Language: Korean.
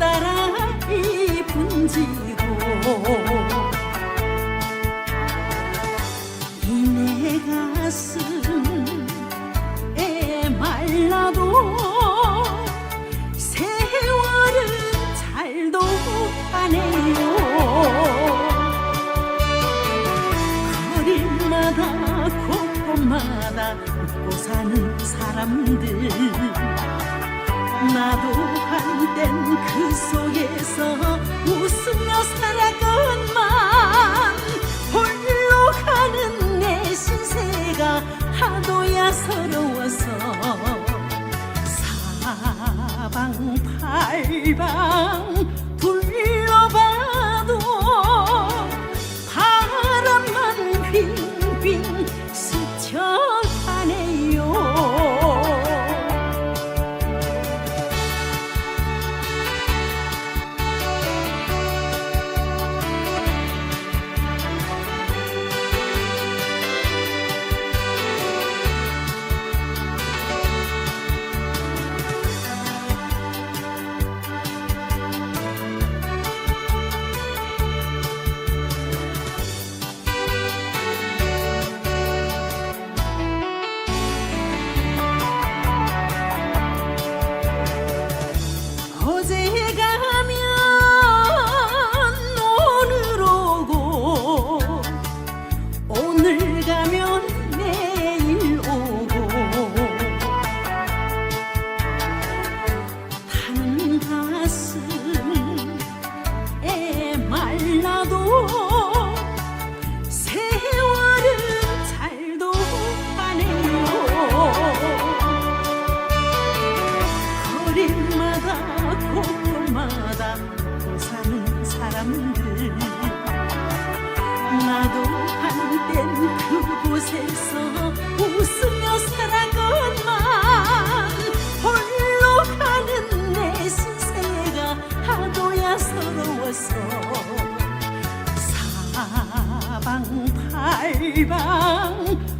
따라 이쁜 지고 이내 가슴에 말라도 세월은 잘도 가네요. 거리마다 곳곳마다 웃고 사는 사람들. 그 속에서 웃으며 살아건 말라도 세월은 잘도 가네요. 거리마다 곳곳마다 또 사는 사람들. 나도 한땐 그곳에서 사방